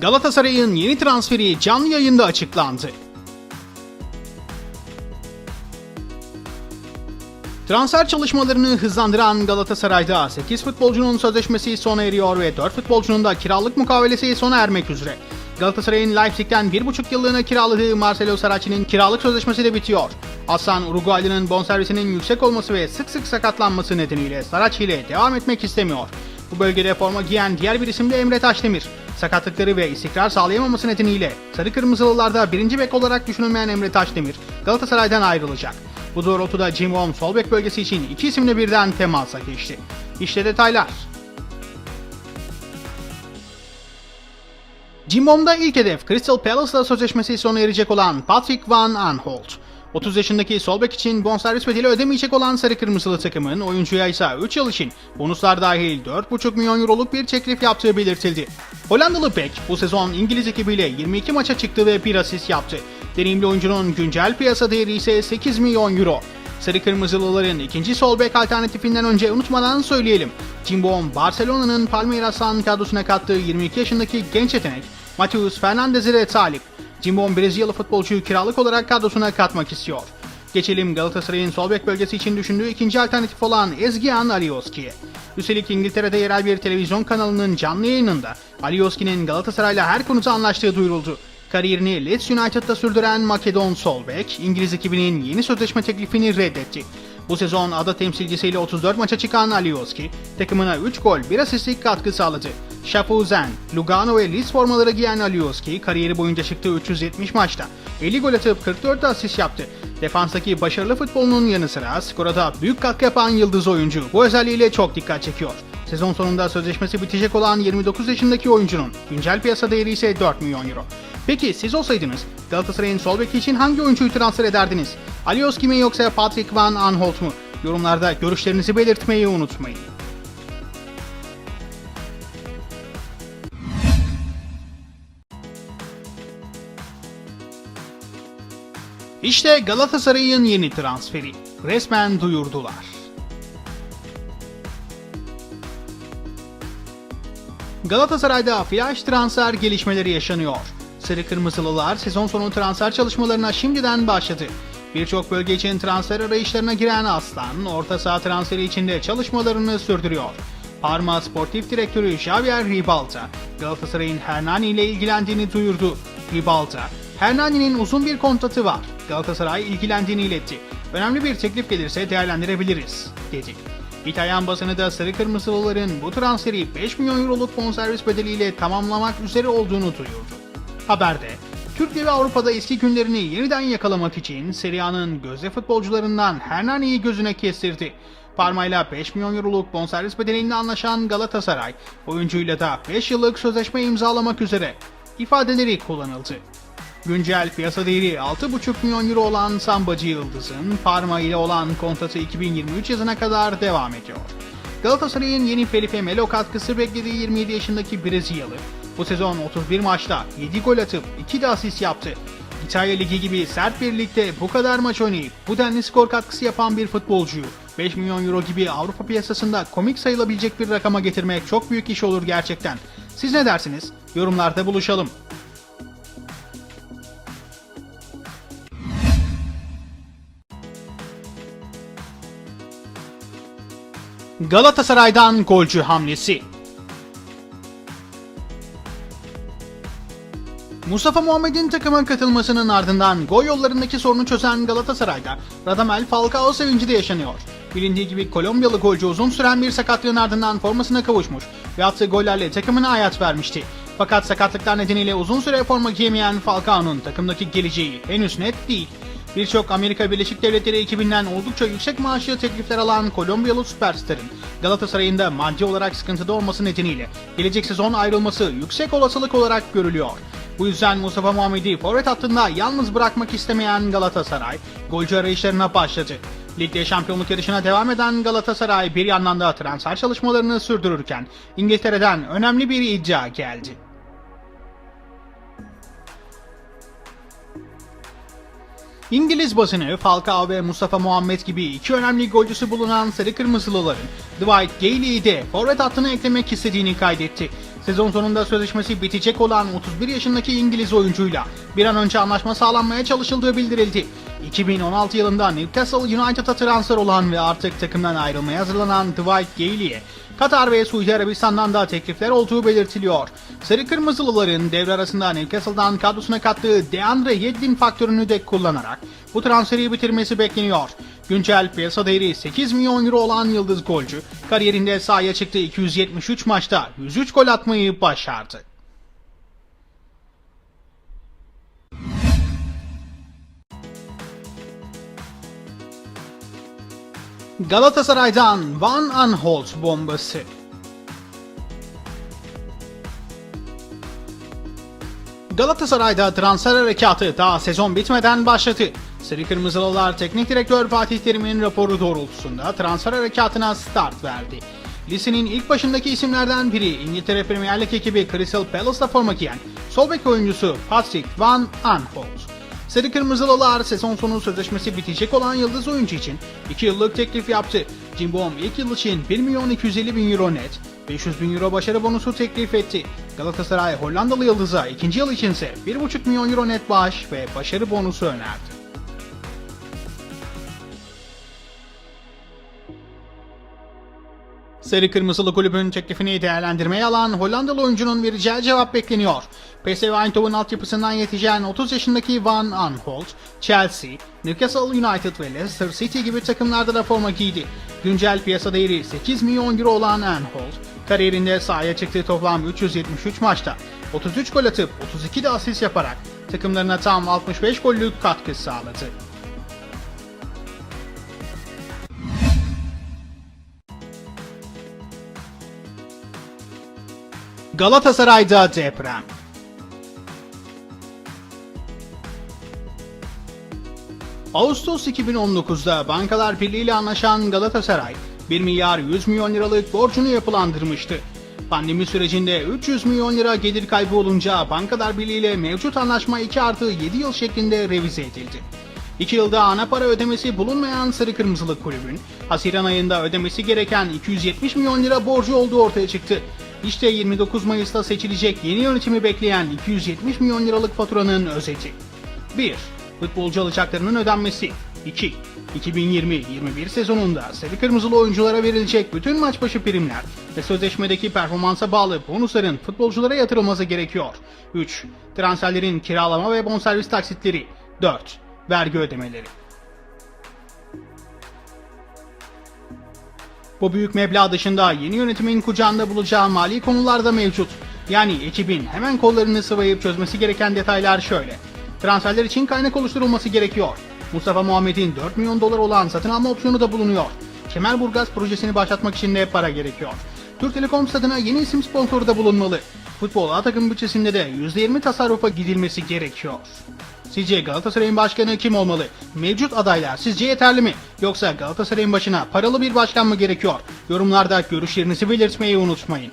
Galatasaray'ın yeni transferi canlı yayında açıklandı. Transfer çalışmalarını hızlandıran Galatasaray'da 8 futbolcunun sözleşmesi sona eriyor ve 4 futbolcunun da kiralık mukavelesi sona ermek üzere. Galatasaray'ın Leipzig'ten 1,5 yıllığına kiraladığı Marcelo Saracchi'nin kiralık sözleşmesi de bitiyor. Aslan Uruguaylı'nın bonservisinin yüksek olması ve sık sık sakatlanması nedeniyle Saracchi ile devam etmek istemiyor. Bu bölgede forma giyen diğer bir isim de Emre Taşdemir. Sakatlıkları ve istikrar sağlayamaması nedeniyle Sarı Kırmızılılarda birinci bek olarak düşünülmeyen Emre Taşdemir Galatasaray'dan ayrılacak. Bu doğrultuda Jim Wong sol bek bölgesi için iki isimle birden temasa geçti. İşte detaylar. Jim Wong'da ilk hedef Crystal Palace'la sözleşmesi sona erecek olan Patrick Van Aanholt. 30 yaşındaki sol bek için bonservis bedeli ödemeyecek olan Sarı Kırmızılı takımın oyuncuya ise 3 yıl için bonuslar dahil 4,5 milyon euroluk bir teklif yaptığı belirtildi. Hollandalı bek bu sezon İngiliz ekibiyle 22 maça çıktı ve bir asist yaptı. Deneyimli oyuncunun güncel piyasa değeri ise 8 milyon euro. Sarı Kırmızılıların ikinci sol bek alternatifinden önce unutmadan söyleyelim. Cimbom, Barcelona'nın Palmeiras'tan kadrosuna kattığı 22 yaşındaki genç yetenek Mateus Fernandez'e de talip. Cimbom Brezilyalı futbolcuyu kiralık olarak kadrosuna katmak istiyor. Geçelim Galatasaray'ın sol bek bölgesi için düşündüğü ikinci alternatif olan Ezgian Alioski'ye. Üstelik İngiltere'de yerel bir televizyon kanalının canlı yayınında Alioski'nin Galatasaray'la her konuda anlaştığı duyuruldu. Kariyerini Leeds United'da sürdüren Makedon sol bek, İngiliz ekibinin yeni sözleşme teklifini reddetti. Bu sezon ada temsilcisiyle 34 maça çıkan Alioski, takımına 3 gol, 1 asistlik katkı sağladı. Schaffhausen, Lugano ve Leeds formaları giyen Alioski, kariyeri boyunca çıktığı 370 maçta 50 gol atıp 44 asist yaptı. Defanstaki başarılı futbolunun yanı sıra skora da büyük katkı yapan yıldız oyuncu. Bu özelliğiyle çok dikkat çekiyor. Sezon sonunda sözleşmesi bitecek olan 29 yaşındaki oyuncunun güncel piyasa değeri ise 4 milyon euro. Peki siz olsaydınız Galatasaray'ın sol beki için hangi oyuncuyu transfer ederdiniz? Alioski mi yoksa Patrick Van Aanholt mu? Yorumlarda görüşlerinizi belirtmeyi unutmayın. İşte Galatasaray'ın yeni transferi. Resmen duyurdular. Galatasaray'da flash transfer gelişmeleri yaşanıyor. Sarı Kırmızılılar sezon sonu transfer çalışmalarına şimdiden başladı. Birçok bölge için transfer arayışlarına giren Aslan, orta saha transferi içinde çalışmalarını sürdürüyor. Parma Sportif Direktörü Javier Ribalta, Galatasaray'ın Hernani ile ilgilendiğini duyurdu. Ribalta, Hernani'nin uzun bir kontratı var. Galatasaray ilgilendiğini iletti. Önemli bir teklif gelirse değerlendirebiliriz, dedi. İtalyan basını da Sarı Kırmızılıların bu transferi 5 milyon euroluk bonservis bedeliyle tamamlamak üzere olduğunu duyurdu. Haberde, Türkiye ve Avrupa'da eski günlerini yeniden yakalamak için Serie gözde futbolcularından Hernani'yi gözüne kestirdi. Parmayla 5 milyon euroluk bonservis bedeliyle anlaşan Galatasaray, oyuncuyla da 5 yıllık sözleşme imzalamak üzere ifadeleri kullanıldı. Güncel piyasa değeri 6,5 milyon euro olan Sambacı Yıldız'ın Parma ile olan kontratı 2023 yazına kadar devam ediyor. Galatasaray'ın yeni Felipe Melo katkısı beklediği 27 yaşındaki Brezilyalı, bu sezon 31 maçta 7 gol atıp 2 de asist yaptı. İtalya Ligi gibi sert bir ligde bu kadar maç oynayıp bu denli skor katkısı yapan bir futbolcuyu 5 milyon euro gibi Avrupa piyasasında komik sayılabilecek bir rakama getirmek çok büyük iş olur gerçekten. Siz ne dersiniz? Yorumlarda buluşalım. Galatasaray'dan golcü hamlesi. Mustafa Muhammed'in takıma katılmasının ardından gol yollarındaki sorunu çözen Galatasaray'da Radamel Falcao sevinci de yaşanıyor. Bilindiği gibi Kolombiyalı golcü uzun süren bir sakatlığın ardından formasına kavuşmuş ve attığı gollerle takımına hayat vermişti. Fakat sakatlıklar nedeniyle uzun süre forma giyemeyen Falcao'nun takımdaki geleceği henüz net değil. Birçok Amerika Birleşik Devletleri ekibinden oldukça yüksek maaşlı teklifler alan Kolombiyalı süperstarın Galatasaray'ın da maddi olarak sıkıntıda olması nedeniyle gelecek sezon ayrılması yüksek olasılık olarak görülüyor. Bu yüzden Mustafa Muhammed'i forvet hattında yalnız bırakmak istemeyen Galatasaray golcü arayışlarına başladı. Ligde şampiyonluk yarışına devam eden Galatasaray bir yandan da transfer çalışmalarını sürdürürken İngiltere'den önemli bir iddia geldi. İngiliz basını Falcao ve Mustafa Muhammed gibi iki önemli golcüsü bulunan Sarı Kırmızılıların Dwight Gailey'i de forvet hattına eklemek istediğini kaydetti. Sezon sonunda sözleşmesi bitecek olan 31 yaşındaki İngiliz oyuncuyla bir an önce anlaşma sağlanmaya çalışıldığı bildirildi. 2016 yılında Newcastle United'a transfer olan ve artık takımdan ayrılmaya hazırlanan Dwight Gailey'e Katar ve Suudi Arabistan'dan da teklifler olduğu belirtiliyor. Sarı Kırmızılıların devre arasında Newcastle'dan kadrosuna kattığı DeAndre Yedlin faktörünü de kullanarak bu transferi bitirmesi bekleniyor. Güncel piyasa değeri 8 milyon euro olan yıldız golcü kariyerinde sahaya çıktı 273 maçta 103 gol atmayı başardı. Galatasaray'dan Van Aanholt bombası. Galatasaray'da transfer harekatı daha sezon bitmeden başladı. Sarı Kırmızılılar Teknik Direktör Fatih Terim'in raporu doğrultusunda transfer harekatına start verdi. Listenin ilk başındaki isimlerden biri İngiltere Premier Lig ekibi Crystal Palace'da forma giyen sol bek oyuncusu Patrick Van Aanholt. Sarı Kırmızılılar sezon sonu sözleşmesi bitecek olan yıldız oyuncu için 2 yıllık teklif yaptı. Cimbom ilk yıl için 1 milyon 250 bin euro net, 500 bin euro başarı bonusu teklif etti. Galatasaray Hollandalı yıldıza ikinci yıl içinse 1,5 milyon euro net bağış ve başarı bonusu önerdi. Sarı Kırmızılı kulübün teklifini değerlendirmeye alan Hollandalı oyuncunun vereceği cevap bekleniyor. PSV Eindhoven altyapısından yetişen 30 yaşındaki Van Aanholt, Chelsea, Newcastle United ve Leicester City gibi takımlarda da forma giydi. Güncel piyasa değeri 8 milyon euro olan Aanholt, kariyerinde sahaya çıktığı toplam 373 maçta 33 gol atıp 32 de asist yaparak takımlarına tam 65 gollük katkı sağladı. Galatasaray'da deprem. Ağustos 2019'da Bankalar Birliği ile anlaşan Galatasaray 1 milyar 100 milyon liralık borcunu yapılandırmıştı. Pandemi sürecinde 300 milyon lira gelir kaybı olunca Bankalar Birliği ile mevcut anlaşma 2 artı 7 yıl şeklinde revize edildi. 2 yılda ana para ödemesi bulunmayan Sarı Kırmızılı kulübün Haziran ayında ödemesi gereken 270 milyon lira borcu olduğu ortaya çıktı. İşte 29 Mayıs'ta seçilecek yeni yönetimi bekleyen 270 milyon liralık faturanın özeti. 1. Futbolcu alacaklarının ödenmesi. 2. 2020-21 sezonunda Sarı Kırmızılı oyunculara verilecek bütün maç başı primler ve sözleşmedeki performansa bağlı bonusların futbolculara yatırılması gerekiyor. 3. Transferlerin kiralama ve bonservis taksitleri. 4. Vergi ödemeleri. Bu büyük meblağ dışında yeni yönetimin kucağında bulacağı mali konular da mevcut. Yani ekibin hemen kollarını sıvayıp çözmesi gereken detaylar şöyle. Transferler için kaynak oluşturulması gerekiyor. Mustafa Muhammed'in 4 milyon dolar olan satın alma opsiyonu da bulunuyor. Kemerburgaz projesini başlatmak için de para gerekiyor. Türk Telekom stadına yeni isim sponsoru da bulunmalı. Futbol A takım bütçesinde de %20 tasarrufa gidilmesi gerekiyor. Sizce Galatasaray'ın başkanı kim olmalı? Mevcut adaylar sizce yeterli mi? Yoksa Galatasaray'ın başına paralı bir başkan mı gerekiyor? Yorumlarda görüşlerinizi belirtmeyi unutmayın.